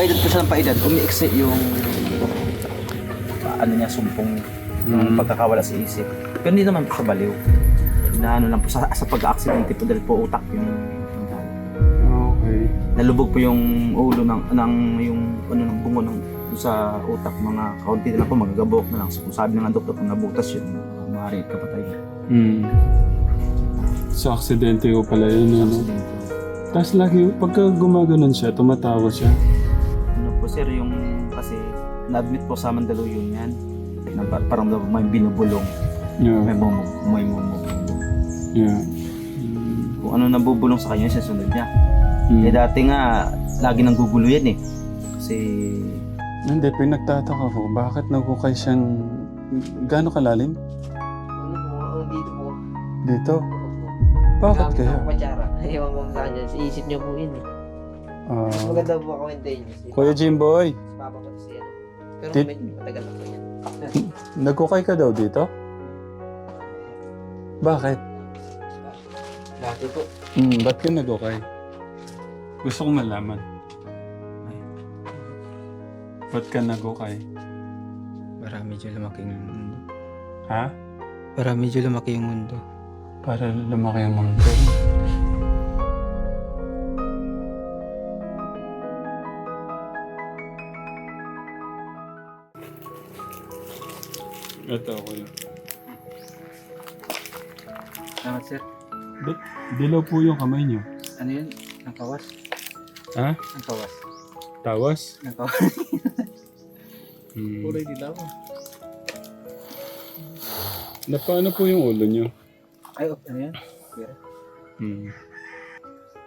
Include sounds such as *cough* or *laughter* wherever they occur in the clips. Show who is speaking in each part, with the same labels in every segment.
Speaker 1: paedad po siya ng paedad, umiiksi yung ano niya, sumpong yung
Speaker 2: Mm.
Speaker 1: pagkakawala sa isip. Pero hindi naman po siya baliw. Na ano lang po, sa, sa pag-aksidente po dahil po utak yung
Speaker 2: Okay.
Speaker 1: nalubog po yung ulo ng, ng yung ano ng bungo ng sa utak mga kaunti na lang po magagabok na lang so, kung sabi nga doktor kung nabutas yun maaari kapatay
Speaker 2: Mm. Sa aksidente ko pala yun, ano? Tapos lagi, pagka gumaganon siya, tumatawa siya.
Speaker 1: Ano sir yung kasi na-admit po sa Mandaluyong yan na par- parang daw may binubulong may
Speaker 2: Yeah.
Speaker 1: mumug may mumug
Speaker 2: Yeah. Mm.
Speaker 1: kung ano nabubulong sa kanya sinusunod niya
Speaker 2: Mm.
Speaker 1: eh dati nga lagi nang gugulo yan eh kasi
Speaker 2: Hindi, pinagtataka ko, bakit nagukay siyang... Gaano kalalim?
Speaker 3: Ano po, ang dito po.
Speaker 2: Dito? Bakit kaya?
Speaker 3: Ewan *laughs* ko kung saan yan. Iisip niyo po yun eh.
Speaker 2: Ah,
Speaker 3: Mas maganda po ako niyo. Si
Speaker 2: Kuya Jimboy,
Speaker 3: Papa ko si ano. Pero
Speaker 2: Dit-
Speaker 3: medyo matagal na po yan. *laughs*
Speaker 2: nagukay ka daw dito? Bakit?
Speaker 3: Dati po.
Speaker 2: Hmm, ba't ka nagukay? Gusto kong malaman. Ba't ka nagukay?
Speaker 4: Para medyo lumaki yung mundo.
Speaker 2: Ha?
Speaker 4: Para medyo lumaki yung mundo.
Speaker 2: Para lumaki ang mundo. Ito ako yun.
Speaker 1: salamat sir
Speaker 2: Ba't dilaw po yung kamay niyo?
Speaker 1: ano yun ang kawas
Speaker 2: Ha?
Speaker 1: ang kawas
Speaker 2: Tawas?
Speaker 1: ang kawas *laughs*
Speaker 2: Hmm.
Speaker 3: dilaw.
Speaker 2: Na paano po yung ulo niyo?
Speaker 1: ay oh, ano yan
Speaker 2: Hmm.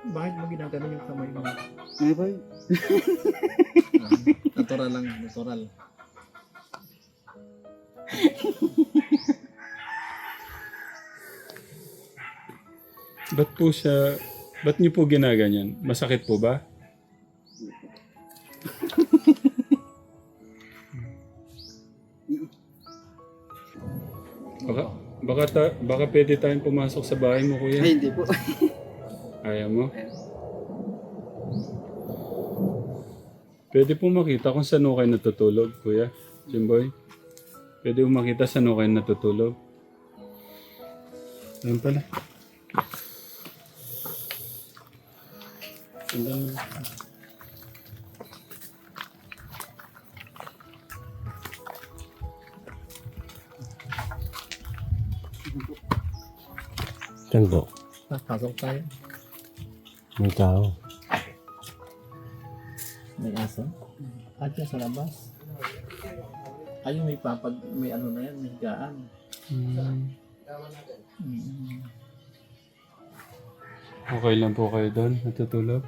Speaker 5: Bakit mo ginagano yung kamay mo?
Speaker 1: ano ba yun?
Speaker 5: Natural lang, natural. *laughs*
Speaker 2: Ba't po siya, ba't niyo po ginaganyan? Masakit po ba? *laughs* Baka, baka, ta, baka pwede tayong pumasok sa bahay mo, kuya.
Speaker 1: hindi po *laughs*
Speaker 2: Ayaw mo? Pwede po makita kung saan kayo natutulog, kuya. Jimboy. Pwede po makita saan kayo natutulog. Yan pala. Mo.
Speaker 6: Saan po?
Speaker 5: Pasok tayo.
Speaker 6: May tao.
Speaker 5: May aso. At sa labas. Ayun, may papag, may ano na yan, may higaan.
Speaker 2: Hmm.
Speaker 5: Mm.
Speaker 2: Okay lang po kayo doon, natutulog?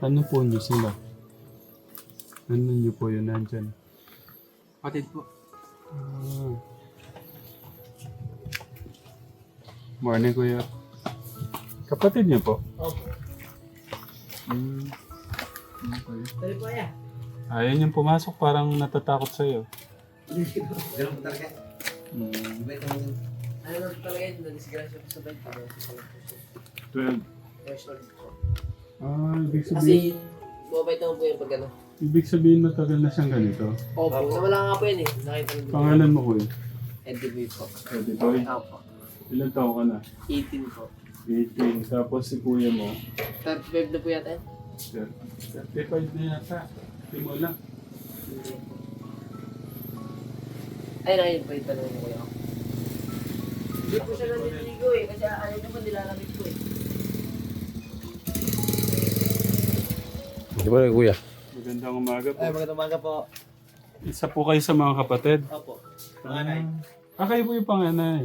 Speaker 2: Ano po niyo sila? Ano niyo po yun nandyan?
Speaker 1: patid po
Speaker 2: Ah. Morning, kuya. Kapatid niyo po?
Speaker 5: Opo.
Speaker 2: Hmm. Okay.
Speaker 3: Dali po ya.
Speaker 2: Ayaw niyang pumasok, parang natatakot sa'yo.
Speaker 3: Ganun po talaga.
Speaker 2: Hmm.
Speaker 3: Ano na talaga yun? Nadisgrasya ko sa bed.
Speaker 2: 12.
Speaker 3: Years old po.
Speaker 2: Ah, ibig sabihin,
Speaker 3: Kasi, bumabait naman po yung pag ano.
Speaker 2: ibig sabihin matagal na siyang ganito.
Speaker 3: Opo. Nawala nga po yun eh. Nakita nyo.
Speaker 2: Pangalan mo, kuya?
Speaker 3: NTV po.
Speaker 2: Pwede boy.
Speaker 3: Opo.
Speaker 2: Ilan taon ka na?
Speaker 3: 18 po.
Speaker 2: 18. Tapos si kuya mo,
Speaker 3: 35 na po yata yun.
Speaker 2: sir, 35 na yata. Hindi mo lang.
Speaker 3: Ay, nakita po yung tanong ko kuya. Hindi po siya naniligo eh. Kasi ayaw niya pa nilalamig po eh.
Speaker 6: Di ba kuya?
Speaker 2: Magandang umaga po.
Speaker 1: ay magandang umaga po
Speaker 2: Isa po kayo sa mga kapatid.
Speaker 1: opo
Speaker 2: Panganay. Ah, kayo po yung panganay.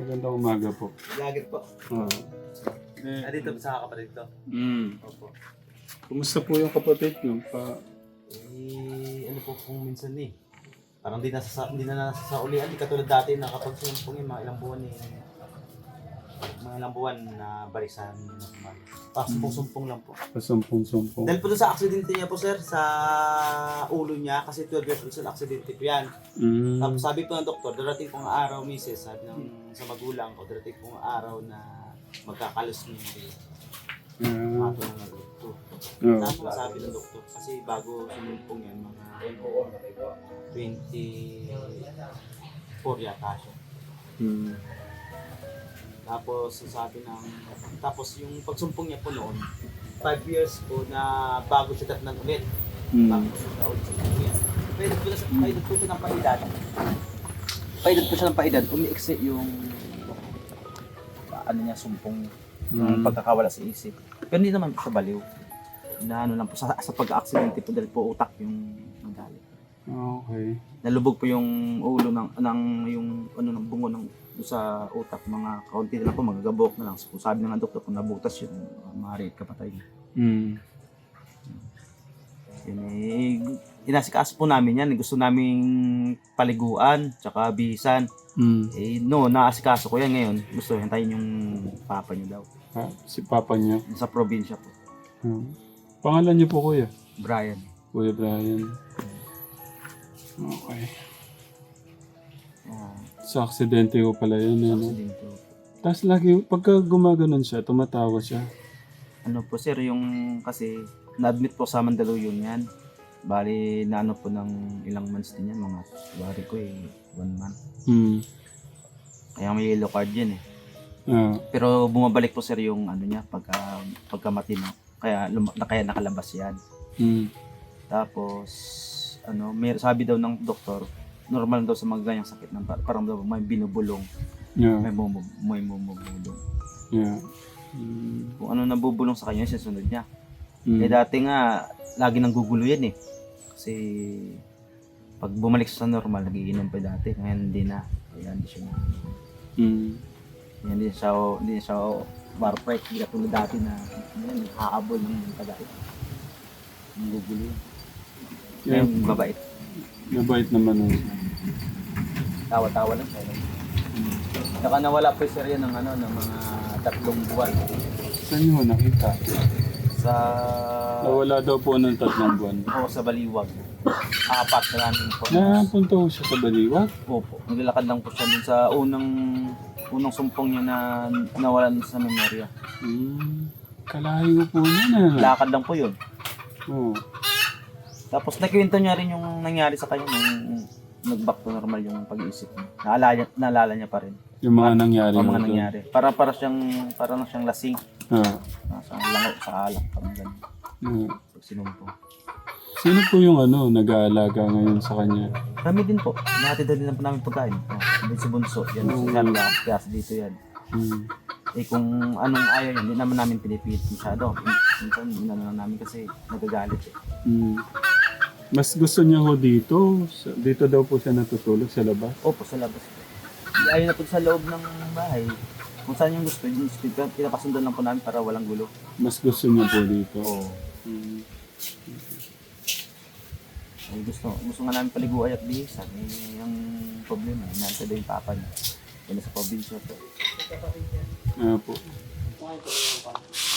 Speaker 2: Magandang umaga po.
Speaker 1: lagit po
Speaker 2: Oh. Eh,
Speaker 1: ah, dito sa kapatid ko
Speaker 2: mm.
Speaker 1: opo
Speaker 2: Kumusta po yung kapatid niyo? Pa,
Speaker 1: Eh, ano po kung minsan eh. Parang di nasa, hindi na nasa sa ulian. Di katulad dati na kapag sinumpong yung mga ilang buwan eh. Mga ilang buwan na barisan normal. Ah, sumpong-sumpong lang po.
Speaker 2: Pasumpong-sumpong.
Speaker 1: Dahil po doon sa aksidente niya po sir, sa ulo niya, kasi 12 years old sa aksidente po yan.
Speaker 2: Mm.
Speaker 1: Tapos sabi po ng doktor, darating pong araw, misis, sabi ng sa magulang ko, darating pong araw na magkakalos niya rin.
Speaker 2: Ah,
Speaker 1: Mato ng doktor.
Speaker 2: oh.
Speaker 1: Tapos sabi ng doktor, kasi bago sumumpong yan, mga 24 yata siya.
Speaker 2: Mm.
Speaker 1: Tapos sabi ng, tapos yung pagsumpong niya po noon, 5 years po na bago siya tatnan ulit.
Speaker 2: Mm.
Speaker 1: Bago siya ulit sa po, na- paedad po siya ng paedad. Paedad po siya ng paedad, umiiksi yung ano niya, sumpong
Speaker 2: Mm.
Speaker 1: pagkakawala sa isip. Pero hindi naman po siya baliw. Na ano lang po, sa, sa pag-aksidente po dahil po utak yung nadali.
Speaker 2: Okay.
Speaker 1: Nalubog po yung ulo ng, ng yung ano ng bungo ng sa utak, mga kaunti na lang po, magagabok na lang. So, sabi ng doktor, kung nabutas yun, maaari kapatay.
Speaker 2: Mm.
Speaker 1: Yun eh, inasikaso po namin yan. Gusto naming paliguan, tsaka bisan.
Speaker 2: Mm.
Speaker 1: Eh, no, naasikaso ko yan ngayon. Gusto hintayin yung papa niyo daw.
Speaker 2: Ah, si papa niya.
Speaker 1: Sa probinsya po.
Speaker 2: Ah. Pangalan niyo po kuya?
Speaker 1: Brian.
Speaker 2: Kuya Brian. Okay.
Speaker 1: Ah,
Speaker 2: Sa aksidente ko pala yun.
Speaker 1: sa
Speaker 2: Ano?
Speaker 1: aksidente po.
Speaker 2: Tapos lagi, pagka gumaganon siya, tumatawa siya.
Speaker 1: Ano po sir, yung kasi na-admit po sa Mandaluyong yan. Bali, na ano po ng ilang months din yan, mga bari ko eh, one month.
Speaker 2: Mm.
Speaker 1: Kaya may yellow card yan eh.
Speaker 2: Ah.
Speaker 1: Pero bumabalik po sir yung ano niya pagka pagka matino. Kaya lum- na kaya nakalabas yan.
Speaker 2: Mm.
Speaker 1: Tapos ano, may sabi daw ng doktor, normal daw sa mga ganyang sakit ng par- parang daw may binubulong,
Speaker 2: Yeah.
Speaker 1: may bumub may bumubulong.
Speaker 2: Yeah. Mm.
Speaker 1: Kung ano nabubulong sa kanya, sinusunod niya.
Speaker 2: Mm.
Speaker 1: Eh dati nga lagi nang gugulo yan eh. Kasi pag bumalik sa normal, nagiinom pa dati. Ngayon hindi na. Kaya hindi siya
Speaker 2: Mm.
Speaker 1: hindi siya hindi siya bar break. Hindi katulad dati na yan, haabol ng tagait. Ang gugulo.
Speaker 2: Yeah.
Speaker 1: Ngayon, babait.
Speaker 2: Mabait naman oh.
Speaker 1: Tawa-tawa lang siya. Saka nawala po sir yan ng ano, ng mga tatlong buwan.
Speaker 2: Saan niyo nakita?
Speaker 1: Sa
Speaker 2: Nawala daw po ng tatlong buwan.
Speaker 1: o sa Baliwag. Apat na namin po.
Speaker 2: Napunta ko siya sa Baliwag.
Speaker 1: Opo. Naglalakad lang po siya dun sa unang unang sumpong niya na nawalan sa memorya.
Speaker 2: Mm. Kalayo po niya na.
Speaker 1: Lakad lang po yun.
Speaker 2: Oh.
Speaker 1: Tapos nakwento niya rin yung nangyari sa kanya nung nag-back to normal yung pag-iisip niya. Naalala, naalala niya pa rin.
Speaker 2: Yung mga nangyari
Speaker 1: Ang
Speaker 2: na
Speaker 1: mga nangyari. Para para siyang para na siyang lasing.
Speaker 2: Ah.
Speaker 1: Nasa langaw sa alak. Parang ganun.
Speaker 2: Ah.
Speaker 1: Pag sinumpong.
Speaker 2: Sino po yung ano, nag-aalaga ngayon sa kanya?
Speaker 1: Kami din po. Nahatid din lang po namin pagkain. Oh, din si Bunso. Yan.
Speaker 2: Oo.
Speaker 1: Si Carla. Kaya dito yan.
Speaker 2: Mm.
Speaker 1: Eh kung anong ayaw yan, hindi naman namin pinipilit masyado. Minsan, ano lang namin kasi nagagalit eh.
Speaker 2: Mm. Mas gusto niya ho dito. Sa- Dito daw po siya natutulog sa labas.
Speaker 1: Opo, sa labas po. Ayaw na po sa loob ng bahay. Kung saan yung gusto, yung gusto, pinapasundan lang po namin para walang gulo.
Speaker 2: Mas gusto niya po dito.
Speaker 1: Oo.
Speaker 2: Mm.
Speaker 1: Ay, gusto, gusto nga namin paliguan at bihisan. Eh, ang problema, nasa daw yung papa niya. Kaya sa probinsya po.
Speaker 2: Ah po.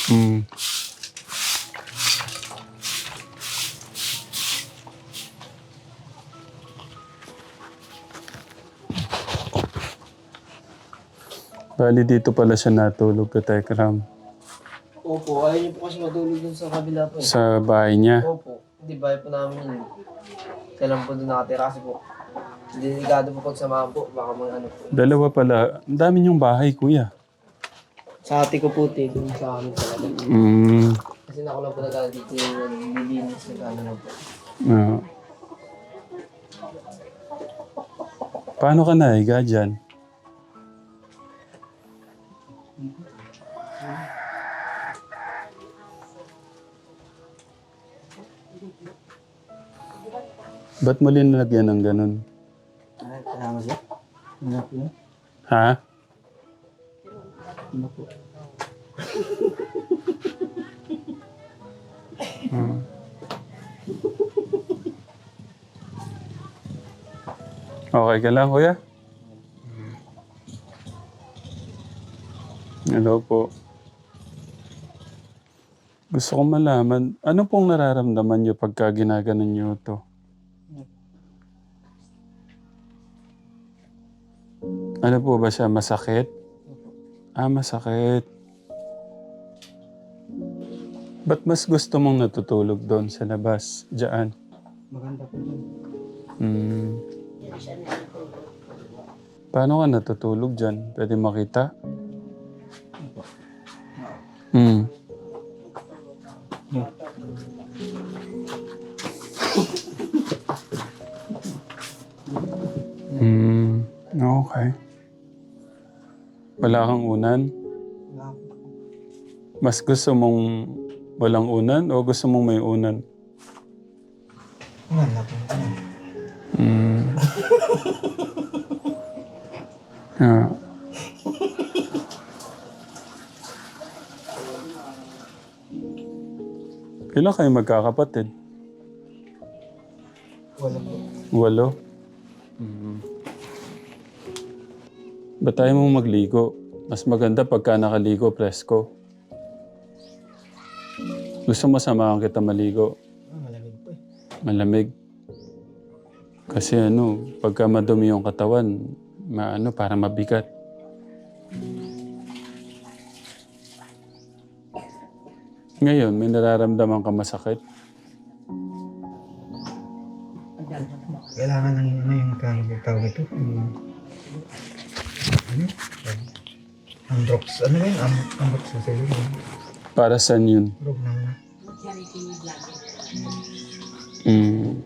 Speaker 2: Mm. Bali dito pala siya natulog ka Tekram.
Speaker 3: Opo, ayaw niyo po kasi matulog dun sa kabila po. eh.
Speaker 2: Sa bahay niya.
Speaker 3: Opo, hindi bahay po namin yun. Kaya lang po doon nakatira kasi po. Delikado po pag samahan po, baka mga ano po.
Speaker 2: Dalawa pala. Ang dami niyong bahay, kuya.
Speaker 3: Sa ate ko po, te, dun sa amin talaga.
Speaker 2: Mm.
Speaker 3: Kasi na ako lang po nag dito yung naglilinis, nag-ano lang po.
Speaker 2: Ah. Paano ka naiga dyan? Ba't mo linalagyan ng ganun?
Speaker 1: Ay, kaya siya? Ano po yun?
Speaker 2: Ha?
Speaker 1: Ano po?
Speaker 2: Hmm. *laughs* Okay ka lang, kuya? Hello po. Gusto ko malaman, ano pong nararamdaman niyo pagka ginaganon niyo to? Ano po ba siya? Masakit? Ah, masakit. Ba't mas gusto mong natutulog doon sa labas? Diyan?
Speaker 4: Maganda po yun.
Speaker 2: Hmm. Paano ka natutulog dyan? Pwede makita? Hmm. Wala kang unan? Mas gusto mong walang unan o gusto mong may unan?
Speaker 4: Maganda po.
Speaker 2: Hmm. *laughs* Ah. Ilan kayo magkakapatid?
Speaker 4: Wala po.
Speaker 2: Walo? Mm. Ba't tayo mo magligo? Mas maganda pagka nakaligo, presko. Gusto mo samahan kita maligo?
Speaker 4: Ah, malamig po eh.
Speaker 2: Malamig. Kasi ano, pagka madumi yung katawan, maano, para mabigat. Ngayon, may nararamdaman ka masakit?
Speaker 4: Kailangan ng ano yung tawag tawag ito. Yung, ano? Androx. Ano yun? Am- Androx sa sa'yo.
Speaker 2: Para saan yun?
Speaker 4: Rog ng...
Speaker 2: Mm.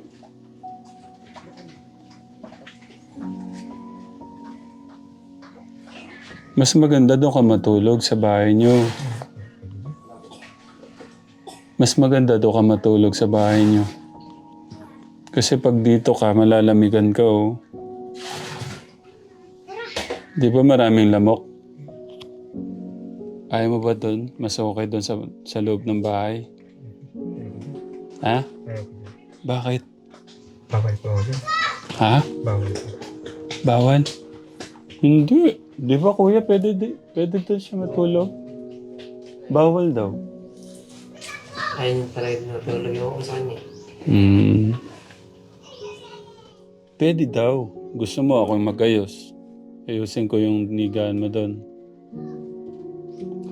Speaker 2: Mas maganda doon ka matulog sa bahay nyo. Mas maganda doon ka matulog sa bahay nyo. Kasi pag dito ka, malalamigan ka oh. Di ba maraming lamok? Ayaw mo ba doon? Mas okay doon sa, sa loob ng bahay? Ha? Bakit?
Speaker 4: Bawal po ako.
Speaker 2: Ha?
Speaker 4: Bawal po.
Speaker 2: Bawal? Hindi. Di ba kuya, pwede, di, pwede doon siya matulog? Bawal daw.
Speaker 3: Ayun talaga natulog yung ako sa kanya.
Speaker 2: Hmm. Pwede daw. Gusto mo ako magayos. Ayusin ko yung nigaan mo doon.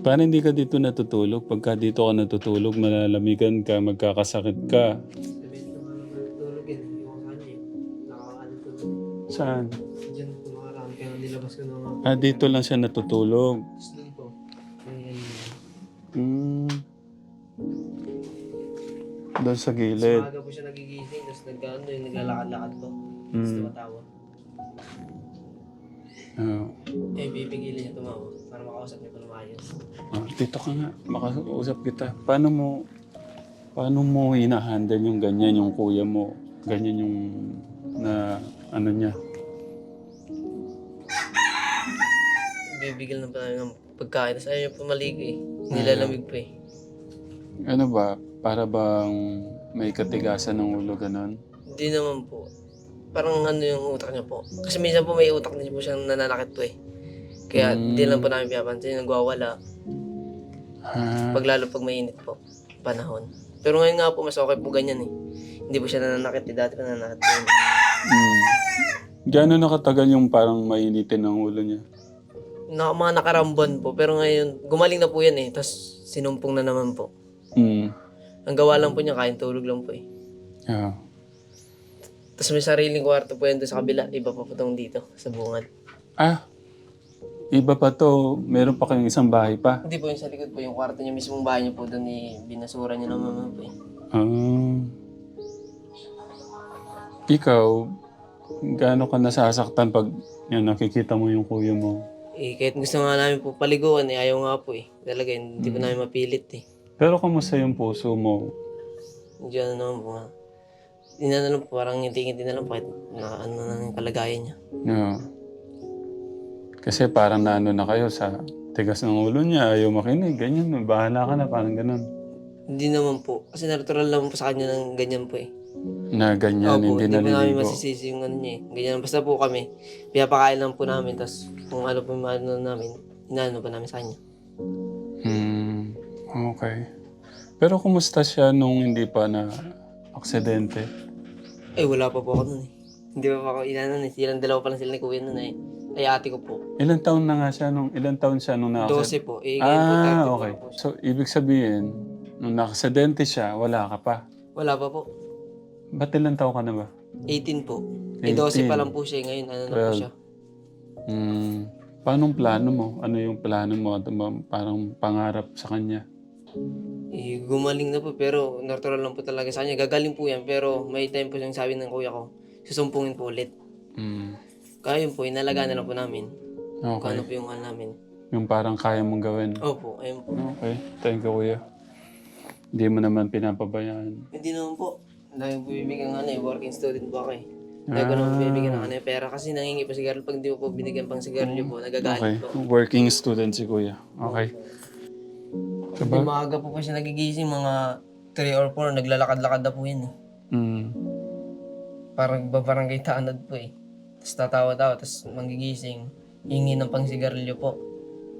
Speaker 2: Para hindi ka dito natutulog. Pagka dito ka natutulog, malalamigan ka, magkakasakit ka.
Speaker 3: Sa.
Speaker 2: Saan?
Speaker 3: Diyan ko makarami. Kaya nilabas ko na nga.
Speaker 2: Ah, dito lang siya natutulog.
Speaker 3: Tapos doon po.
Speaker 2: Hmm. Doon sa gilid.
Speaker 3: Umaga po siya nagigising. Tapos nagkaano yung naglalakad-lakad po. Tapos
Speaker 2: Mm.
Speaker 3: tumatawa.
Speaker 2: Ah.
Speaker 3: Eh, bibigilin niya tumawa. Para makausap niya pa ng maayos.
Speaker 2: Ah, dito ka nga, makausap kita. Paano mo, paano mo hina-handle yung ganyan, yung kuya mo? Ganyan yung, na, ano niya?
Speaker 3: Bibigil na pa namin ng pagkain. Tapos ayaw niya pa maligo eh. Nilalamig pa eh.
Speaker 2: Ano ba, para bang may katigasan ng ulo, ganon?
Speaker 3: Hindi naman po. Parang ano yung utak niya po. Kasi minsan po may utak niya po siyang nananakit po eh. Kaya
Speaker 2: Mm.
Speaker 3: hindi lang po namin pinapansin. Nagwawala.
Speaker 2: Ah,
Speaker 3: Pag lalo pag mainit po. Panahon. Pero ngayon nga po mas okay po ganyan eh. Hindi po siya nananakit eh. Dati pa nananakit po yun.
Speaker 2: mm. Gano'n nakatagal yung parang mainitin ng ulo niya?
Speaker 3: Na, mga nakaramban po. Pero ngayon, gumaling na po yan eh. Tapos sinumpong na naman po.
Speaker 2: Mm.
Speaker 3: Ang gawa lang po niya, kain tulog lang po eh.
Speaker 2: Yeah.
Speaker 3: Tapos may sariling kwarto po yan doon sa kabila. Iba pa po tong dito, sa bungad.
Speaker 2: Ah, iba pa to. Meron pa kayong isang bahay pa.
Speaker 3: Hindi po yung sa likod po, yung kwarto niya, mismong bahay niya po doon eh, binasura niya naman po eh.
Speaker 2: Ah. Ikaw, gaano ka nasasaktan pag yan, nakikita mo yung kuya mo?
Speaker 3: Eh, kahit gusto nga namin po paliguan eh, ayaw nga po eh. Talaga, hindi po namin mapilit eh.
Speaker 2: Pero kamusta yung puso mo?
Speaker 3: Hindi ano naman po nga. Hindi na lang po, parang ngiti-ngiti na lang po kahit na ano na yung kalagayan niya.
Speaker 2: Yeah. Kasi parang naano na kayo sa tigas ng ulo niya, ayaw makinig, ganyan, bahala ka na, parang ganun.
Speaker 3: Hindi naman po. Kasi natural lang po sa kanya ng ganyan po eh.
Speaker 2: Na ganyan,
Speaker 3: Opo,
Speaker 2: hindi
Speaker 3: hindi po namin
Speaker 2: naliligo.
Speaker 3: masisisi yung ano niya eh. Ganyan, basta po kami, pinapakain lang po namin, tapos kung ano po yung ano namin, inaano pa namin sa kanya.
Speaker 2: Okay. Pero kumusta siya nung hindi pa na aksidente?
Speaker 3: Eh, wala pa po ako nun eh. Hindi pa po ako inanon eh. Silang dalawa pa lang sila ni Kuya nun eh. Ay, ate ko po.
Speaker 2: Ilan taon na nga siya nung ilan taon siya nung na
Speaker 3: 12 po. Eh, ngayon po, 30
Speaker 2: Ah,
Speaker 3: po
Speaker 2: okay.
Speaker 3: po siya.
Speaker 2: So ibig sabihin nung nakaksidente siya, wala ka pa.
Speaker 3: Wala pa po.
Speaker 2: Ba't ilan taon ka na ba?
Speaker 3: 18 po. Eh, 12 pa
Speaker 2: 18.
Speaker 3: lang po siya. eh. Ngayon, ano na po
Speaker 2: Well,
Speaker 3: siya.
Speaker 2: Hmm. Paano plano mo? Ano yung plano mo? Ano ba- Parang pangarap sa kanya?
Speaker 3: Eh, gumaling na po. Pero, natural lang po talaga sa kanya. Gagaling po yan. Pero, may time po siyang sabi ng kuya ko. Susumpungin po ulit.
Speaker 2: Hmm.
Speaker 3: Kaya yun po, inalaga na lang po namin. Kung
Speaker 2: Okay.
Speaker 3: ano po yung ano namin.
Speaker 2: Yung parang kaya mong gawin.
Speaker 3: Opo, ayun po.
Speaker 2: Okay. Thank you, kuya. Hindi mo naman pinapabayaan.
Speaker 3: Hindi naman po. Dahil po bibigyan ng ano eh, working student po ako eh. Dahil ko naman bibigyan ng ano eh, pera kasi nangingi po sigarilyo. Pag di mo po binigyan pang sigarilyo po,
Speaker 2: Okay.
Speaker 3: nagagalit po.
Speaker 2: Working student si kuya. Okay.
Speaker 3: Diba? Maaga po po siya nagigising, mga 3 or 4, naglalakad-lakad na po yun eh.
Speaker 2: Hmm.
Speaker 3: Parang babarangay tanad po eh. Tapos tatawa-tawa, tapos magigising, hingi ng pang sigarilyo po.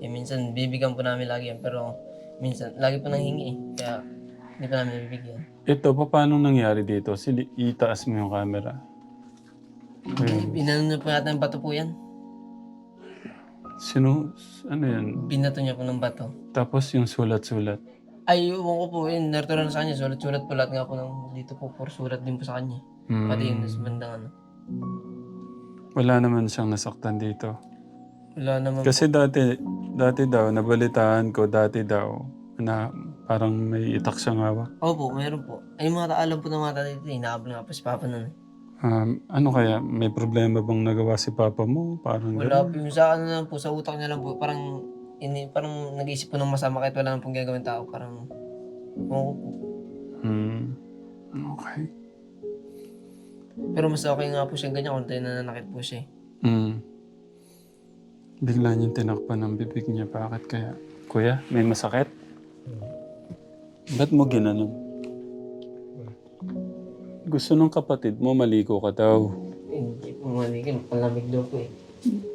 Speaker 3: Eh minsan, bibigyan po namin lagi yan, pero minsan, lagi po nang hingi eh. Kaya, hindi pa namin nabibigyan.
Speaker 2: Ito, pa- paano nangyari dito? Sili, itaas mo yung camera. Ayun.
Speaker 3: Binano na po yata ng bato po yan.
Speaker 2: Sino, ano yan?
Speaker 3: Binato niya po ng bato.
Speaker 2: Tapos yung sulat-sulat.
Speaker 3: Ay, ewan ko po, yun, natural sa kanya. Sulat-sulat po lahat nga po ng dito po, for sulat din po sa kanya.
Speaker 2: Hmm.
Speaker 3: Pati yung sa bandang ano.
Speaker 2: Wala naman siyang nasaktan dito.
Speaker 3: Wala naman
Speaker 2: Kasi dati, dati daw, nabalitaan ko, dati daw, na parang may itak siyang hawak.
Speaker 3: Opo, meron po. Ay, yung mga alam po ng mga tatay dito, inaabot nga po si Papa nun.
Speaker 2: Um, ano kaya, may problema bang nagawa si papa mo? Parang
Speaker 3: Wala
Speaker 2: ganun?
Speaker 3: po yung sa ano lang po, sa utak niya lang po, parang, ini, parang nag-iisip po ng masama kahit wala nang pong gagawin tao. Parang, oo po.
Speaker 2: Hmm. Okay.
Speaker 3: Pero mas okay nga po siya ganyan kung tayo nananakit po siya. eh.
Speaker 2: Hmm. Bigla niyang tinakpan ng bibig niya. Bakit kaya? Kuya, may masakit? Ba't mo ginanon? Gusto ng kapatid mo, maligo ka daw.
Speaker 3: Eh, Hindi po maligin, palamig daw po eh.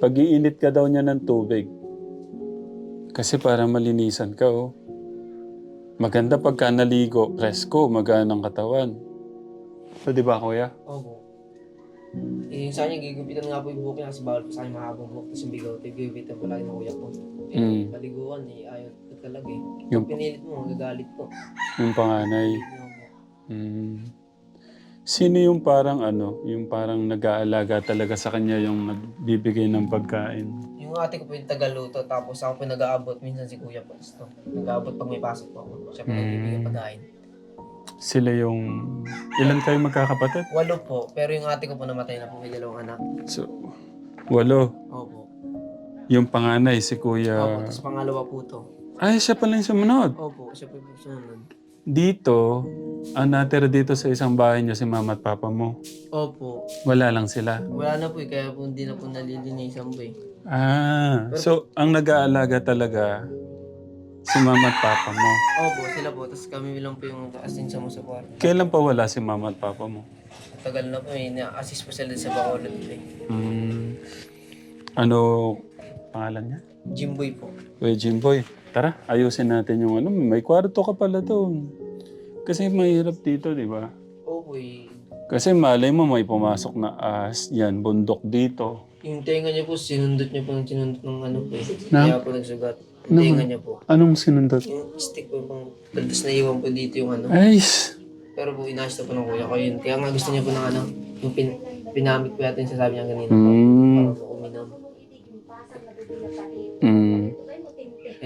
Speaker 2: Pag-iinit ka daw niya ng tubig. Kasi para malinisan ka, oh. Maganda pagka naligo, presko, magaan ang katawan. So, di ba, kuya?
Speaker 3: Opo. Eh, sa kanya, gigupitan nga po yung buhok niya kasi bawal po sa kanya mahabang buhok. Tapos yung bigaw, gigupitan po lagi ng kuya ko. Eh,
Speaker 2: Mm.
Speaker 3: paliguan eh, ayaw po talaga eh.
Speaker 2: Yung,
Speaker 3: Yung pinilit mo, magagalit po.
Speaker 2: yung panganay. Hmm. Sino yung parang ano, yung parang nag-aalaga talaga sa kanya yung nagbibigay ng pagkain?
Speaker 3: Yung ate ko po yung tagaluto, tapos ako po nag-aabot, minsan si kuya po. Gusto. Nag-aabot pag may pasok po ako. Siya po
Speaker 2: Mm.
Speaker 3: nagbibigay pagkain.
Speaker 2: Sila yung... Ilan kayo magkakapatid?
Speaker 3: Walo po, pero yung ate ko po namatay na po, may dalawang anak.
Speaker 2: So, walo.
Speaker 3: Opo.
Speaker 2: Yung panganay, si
Speaker 3: Opo,
Speaker 2: Kuya...
Speaker 3: tapos pangalawa po to.
Speaker 2: Ay, siya pala yung sumunod.
Speaker 3: Opo, siya po yung sumunod.
Speaker 2: Dito, ang natira dito sa isang bahay niyo si mama at papa mo.
Speaker 3: Opo.
Speaker 2: Wala lang sila.
Speaker 3: Wala na po eh, kaya po hindi na po nalilinisan po eh.
Speaker 2: Ah, so ang nag-aalaga talaga si mama at papa mo.
Speaker 3: Opo, sila po. Tapos kami lang po yung assist mo sa kwarto.
Speaker 2: Kailan pa wala si mama at papa mo?
Speaker 3: Tagal na po eh, na-assist po sila sa Bacolod eh.
Speaker 2: Hmm. Ano pangalan niya?
Speaker 3: Jimboy po.
Speaker 2: Kuya Jimboy, tara, ayusin natin yung ano. May kwarto ka pala doon. Kasi mahirap dito, di ba?
Speaker 3: Opo eh.
Speaker 2: Kasi malay mo may pumasok na as yan, bundok dito.
Speaker 3: Yung tenga niya po, sinundot niya po ng sinundot ng ano po eh.
Speaker 2: Na?
Speaker 3: Kaya po nagsugat. Yung tenga niya po.
Speaker 2: Anong sinundot?
Speaker 3: Yung stick po pang tapos naiwan po dito yung ano.
Speaker 2: Ay,
Speaker 3: Pero po inayos na po ng kuya ko yun. Kaya nga gusto niya po ng ano, yung pin, pinamit po yata yung sasabi niya kanina po.
Speaker 2: mm,
Speaker 3: Para po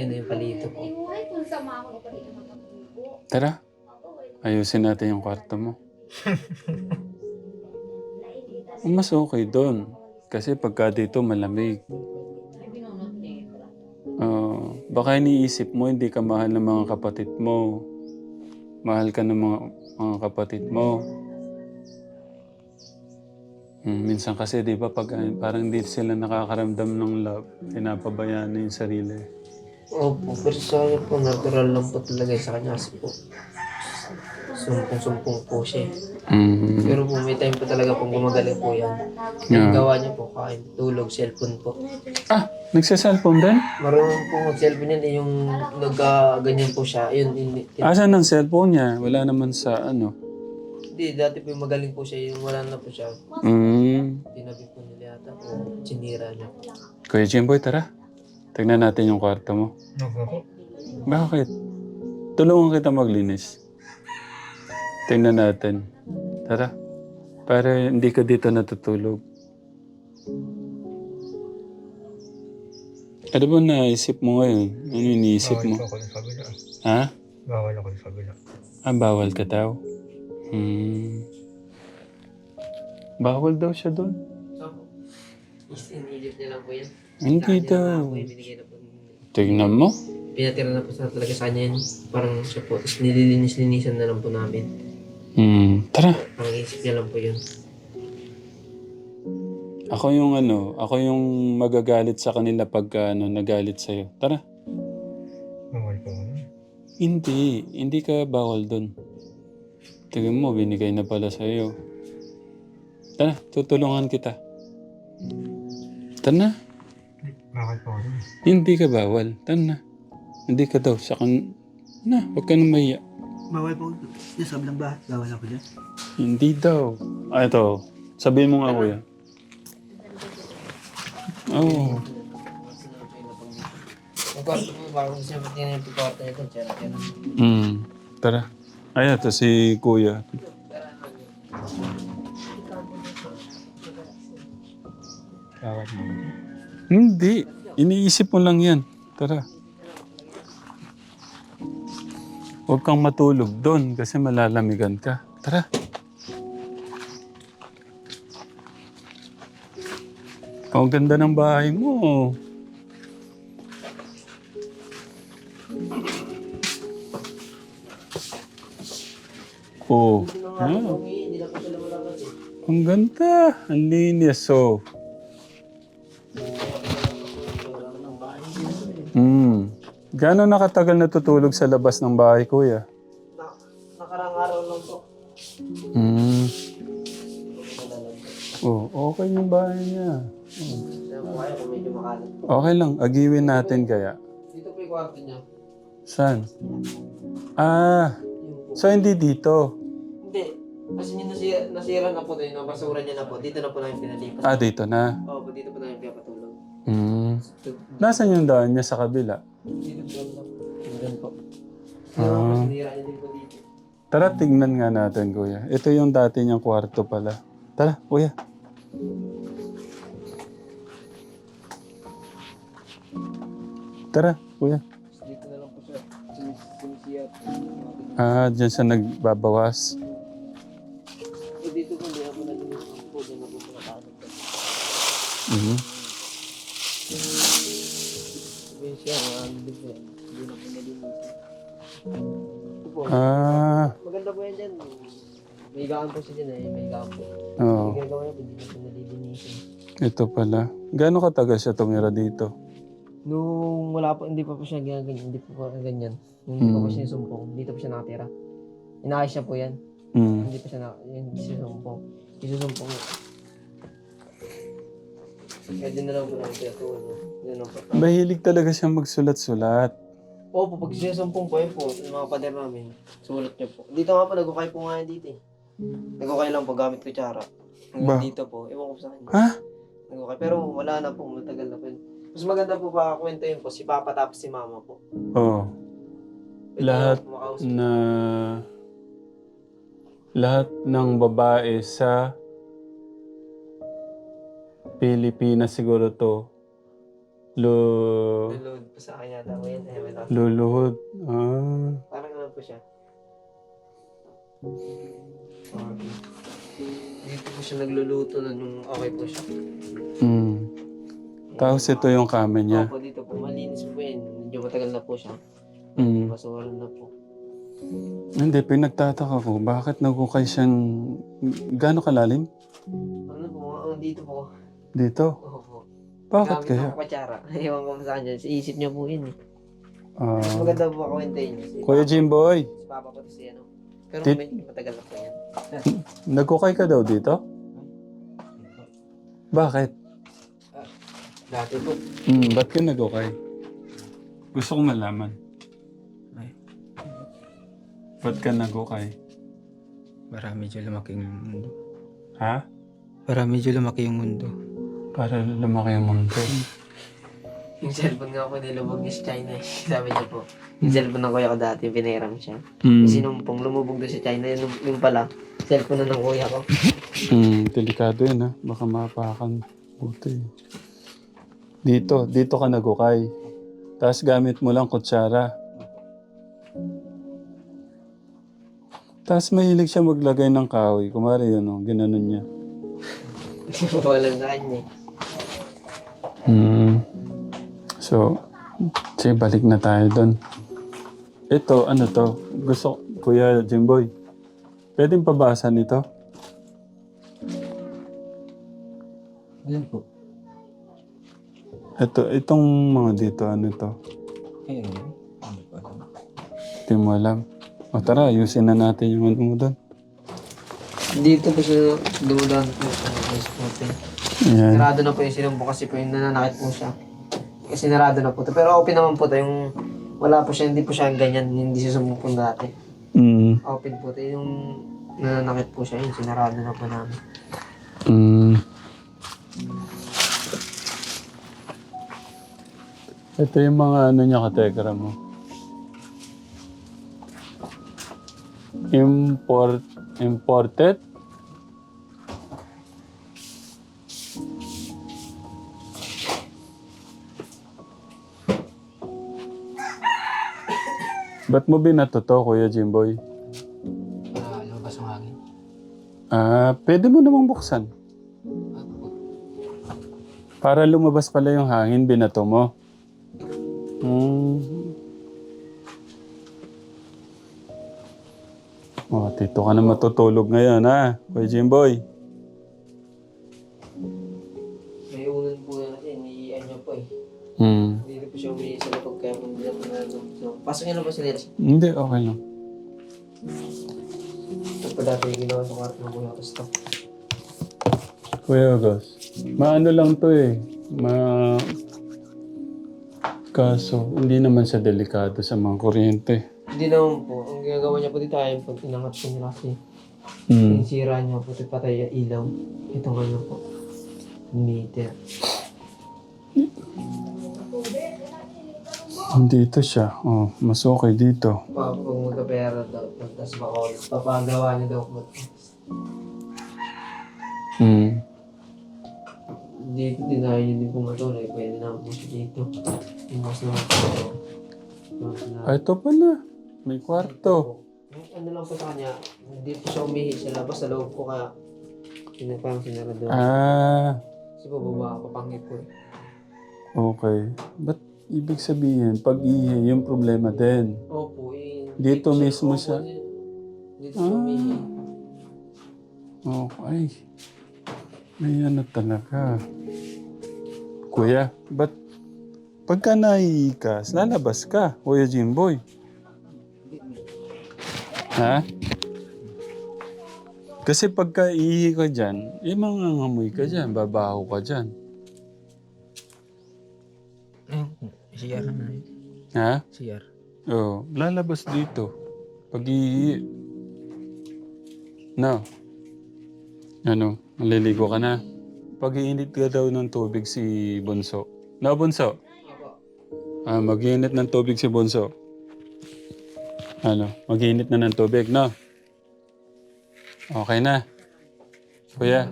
Speaker 3: Ayun na yung palito po.
Speaker 2: Tara, ayusin natin yung kwarto mo. Mas okay doon. Kasi pagka dito malamig. Oo. baka iniisip mo hindi ka mahal ng mga kapatid mo. Mahal ka ng mga, mga kapatid mo. Hmm, minsan kasi di ba pag parang hindi sila nakakaramdam ng love, pinapabayaan na yung sarili.
Speaker 3: Opo, pero sa akin po, natural lang po talaga sa kanya kasi po. sumpong-sumpong po siya.
Speaker 2: Mm.
Speaker 3: Pero po may time po talaga pong gumagaling po yan.
Speaker 2: Yeah.
Speaker 3: Gawa niya po, kain, tulog, cellphone po.
Speaker 2: Ah, nagsa-cellphone din?
Speaker 3: Marunong po mag-cellphone yan, eh, yung nagka-ganyan po siya. Yun, yun, yun.
Speaker 2: Asan ang cellphone niya? Wala naman sa ano.
Speaker 3: Hindi, dati po yung magaling po siya, yung wala na po siya.
Speaker 2: Mm.
Speaker 3: Tinabi po nila yata o sinira niya.
Speaker 2: Kuya Jimboy, tara. Tignan natin yung kwarto mo.
Speaker 4: Naku po.
Speaker 2: Bakit? Tulungan kita maglinis. Tingnan natin. Tara. Para hindi ka dito natutulog. Ano ba naisip mo ngayon? Ano iniisip
Speaker 4: Bawal
Speaker 2: mo?
Speaker 4: po ako sa kabila.
Speaker 2: Ha?
Speaker 4: Bawal ako sa kabila.
Speaker 2: Ah, bawal ka daw? Hmm. Bawal daw siya doon.
Speaker 3: So, inilip niya lang po yan.
Speaker 2: Hindi daw. Tignan mo.
Speaker 3: Pinatira na po sa talaga sa kanya yun. Parang siya po. Tapos nililinis-linisan na lang po namin.
Speaker 2: Hmm. Tara.
Speaker 3: Parang isip niya lang po yun.
Speaker 2: Ako yung ano, ako yung magagalit sa kanila pagka ano, nagalit sa'yo. Tara.
Speaker 4: Bawal po ako.
Speaker 2: Hindi. Hindi ka bawal doon. Tingnan mo, binigay na pala sa'yo. Tara, tutulungan kita. Tara na.
Speaker 4: Bawal po.
Speaker 2: Hindi ka bawal. Tara na. Hindi ka daw. Sa kan... Na, huwag ka na mahiya.
Speaker 4: Bawal po. Yung sabi ng bahay. Bawal ako dyan.
Speaker 2: Hindi daw. Ah, ito. Sabihin mo nga, kuya. Oo.
Speaker 3: Tsara.
Speaker 2: Mm. Tara. Ay, ito si kuya. Hindi. Iniisip mo lang yan. Tara. Huwag kang matulog doon kasi malalamigan ka. Tara. Ang ganda ng bahay mo. Oh. Ang ganda. Ang linis. So. Hmm. Gano'n nakatagal natutulog sa labas ng bahay, kuya?
Speaker 3: Na, nakarang araw lang po.
Speaker 2: Hmm. Oh, okay yung bahay niya.
Speaker 3: Kaya po kaya kung medyo makalat.
Speaker 2: Okay lang. Agiwin natin kaya.
Speaker 3: Dito po yung kwarto niya.
Speaker 2: Saan? Ah.
Speaker 3: Yun po.
Speaker 2: So, hindi dito.
Speaker 3: Hindi. Kasi yung nasira, nasira na po din, nabasura niya na po. Dito na po namin pinalipas.
Speaker 2: Ah, dito na.
Speaker 3: Oo po, dito po namin pinapatulog. Dito
Speaker 2: Nasaan yung daan niya sa kabila?
Speaker 3: dito po.
Speaker 2: Ah.
Speaker 3: Sinira niya din po dito.
Speaker 2: Tara, tignan nga natin, kuya. Ito yung dati niyang kwarto pala. Tara, kuya. Tara, kuya.
Speaker 3: Dito na lang po siya. Sinisiyat.
Speaker 2: Ah, dyan siya nagbabawas.
Speaker 3: Eh, dito po, hindi na po natin yung po. Diyan na po po.
Speaker 2: Mhm.
Speaker 3: Siya, din po yan. Hindi na po nalinisin. Ito po.
Speaker 2: Ah,
Speaker 3: Maganda po yan dyan. May higaan po siya dyan eh. May higaan po.
Speaker 2: oo.
Speaker 3: Yung gagawin niya hindi na.
Speaker 2: Ito pala. Gano'ng katagal siya tumira dito?
Speaker 3: Nung wala po, hindi pa po siya ganyan, hindi po po ganyan. Nung hindi pa po
Speaker 2: Mm.
Speaker 3: siya sumpong, dito po siya nakatira. Inaayos niya po yan.
Speaker 2: Mm.
Speaker 3: Hindi pa siya na, hindi siya sumpong. Isusumpong. Kaya din na lang po namin tinatulog. Yun lang po.
Speaker 2: Mahilig talaga siya magsulat-sulat.
Speaker 3: Opo, pag sinusumpong po, yun po, yung mga pader namin, sulat niyo po. Dito nga po, nagukay po nga yan dito eh. Nagukay lang po gamit kutsara. Hanggang
Speaker 2: Ba?
Speaker 3: dito po, ewan ko sa kanya.
Speaker 2: Ha?
Speaker 3: Nagukay. Pero wala na po, matagal na po yun. Mas maganda po pa kwento yun po, si Papa tapos si Mama po.
Speaker 2: Oo.
Speaker 3: Pwede
Speaker 2: Lahat
Speaker 3: na po makausap.
Speaker 2: na lahat ng babae sa Pilipinas siguro to lu
Speaker 3: Lulod po sa akin yata yan. Eh, wala.
Speaker 2: luluhod. Ah.
Speaker 3: Parang ano po siya. Dito po siya nagluluto na nung okay po siya.
Speaker 2: Mm. Tapos ito yung kama niya.
Speaker 3: Opo, dito po. Malinis po yan. Medyo matagal na po siya.
Speaker 2: Mm.
Speaker 3: Basura na po.
Speaker 2: Hindi, pinagtataka ko. Bakit nagukay siyang... Gaano kalalim?
Speaker 3: Ano po, mga dito po.
Speaker 2: Dito?
Speaker 3: Opo.
Speaker 2: Bakit
Speaker 3: Gamit
Speaker 2: kaya?
Speaker 3: ng kutsara. *laughs* Ewan ko sa kanya. Isip niya po yun eh. Mas
Speaker 2: Ah.
Speaker 3: maganda po ako hintayin niya. Si
Speaker 2: Kuya
Speaker 3: Papa-
Speaker 2: Jimboy.
Speaker 3: Si Papa po si ano. Pero
Speaker 2: Tit-
Speaker 3: medyo matagal na po yan. *laughs*
Speaker 2: Nagkukay ka daw dito? Bakit?
Speaker 3: Dati po.
Speaker 2: Hmm, ba't ka nagkukay? Gusto kong malaman. Ba't ka nagkukay?
Speaker 1: Para medyo lumaki yung mundo.
Speaker 2: Ha?
Speaker 1: Para medyo lumaki yung mundo.
Speaker 2: Para lumaki ang mundo.
Speaker 3: Yung cellphone nga po nilubog niya sa China eh. *laughs* Sabi niya po. Yung cellphone ng kuya ko dati, pinahiram siya.
Speaker 2: Hmm.
Speaker 3: Kasi nung pong lumubog doon sa China, yung, yung pala, cellphone na ng kuya ko.
Speaker 2: Hmm, delikado yun ha. Baka mapakan. Buti. Dito, dito ka nagukay. Tapos gamit mo lang kutsara. Tapos mahilig siya maglagay ng kahoy. Kumari yun, oh, ginanon niya.
Speaker 3: Hindi ko alam eh.
Speaker 2: Hmm. So, sige, balik na tayo doon. Ito, ano to? Gusto, Kuya Jimboy, pwedeng pabasa nito?
Speaker 1: Ayun po.
Speaker 2: Ito, itong mga dito, ano to?
Speaker 1: Po alam.
Speaker 2: Hindi mo alam. O tara, ayusin na natin yung ano mo doon.
Speaker 3: Dito po siya dumadaan po sa eh.
Speaker 2: Ayan.
Speaker 3: Narado na po yung sinumbo kasi po yung nananakit po siya. Kasi narado na po to. Pero open naman po to yung wala po siya, hindi po siya ganyan, hindi siya sumupong dati.
Speaker 2: Mm.
Speaker 3: Open po to yung nananakit po siya, yung sinarado na po namin.
Speaker 2: Mm. Ito yung mga ano niya katekra mo. Import, imported? Ba't mo binato to, Kuya Jimboy?
Speaker 1: Para lumabas ang hangin.
Speaker 2: Ah, pwede mo namang buksan. Para lumabas pala yung hangin, binato mo. Hmm. Oh, tito ka na matutulog ngayon, ha? Kuya Jimboy.
Speaker 3: Pasok niya na ba si Nels?
Speaker 2: Hindi, okay lang.
Speaker 3: Ito pa dati yung ginawa sa kwarto ng kuya ko.
Speaker 2: Kuya Gus, maano lang to eh. Ma... Kaso, hindi naman siya delikado sa mga kuryente.
Speaker 3: Hindi naman po. Ang ginagawa niya po dito ay po inangat po niya kasi
Speaker 2: Hmm.
Speaker 3: yung sira niya po ito patay ang ilaw. Itong ano po. Meter.
Speaker 2: Dito siya. Oh, mas okay dito.
Speaker 3: Pa, pag magkapera daw, tapos bakol, papagawa niya daw po.
Speaker 2: Hmm.
Speaker 3: Dito dinayo niya din po matuloy. Pwede na po siya dito. Yung mas naman po. Na.
Speaker 2: Ah, ito pala. May kwarto.
Speaker 3: Ano lang po sa kanya, hindi po siya umihi sa labas, sa loob po kaya pinapang sinarado.
Speaker 2: Ah,
Speaker 3: Kasi po baba, papangit po eh.
Speaker 2: okay. Ba't ibig sabihin, pag ihi, yung problema din.
Speaker 3: Opo, eh.
Speaker 2: Dito
Speaker 3: siya-
Speaker 2: mismo
Speaker 3: opo,
Speaker 2: siya?
Speaker 3: Dito siya umihi.
Speaker 2: Okay. May ano talaga. Kuya, ba't pagka naiikas, lalabas ka, Kuya Jimboy? Ha? Kasi pagka ihi ka dyan, eh mangangamoy ka dyan, babaho ka dyan. Ha?
Speaker 1: CR.
Speaker 2: Oo, lalabas dito. Pag ihi. No. Ano, maliligo ka na. Pag iinit ka daw ng tubig si Bonso. No, Bonso? Ah, mag-iinit ng tubig si Bonso. Ano, mag-iinit na ng tubig, no? Okay na. Kuya,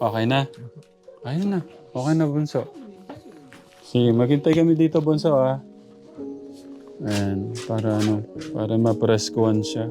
Speaker 2: okay na? Ayun na. Okay na, Bonso. Sige, maghintay kami dito, Bonso, ah. Ayan, para ano, para ma-press ko siya.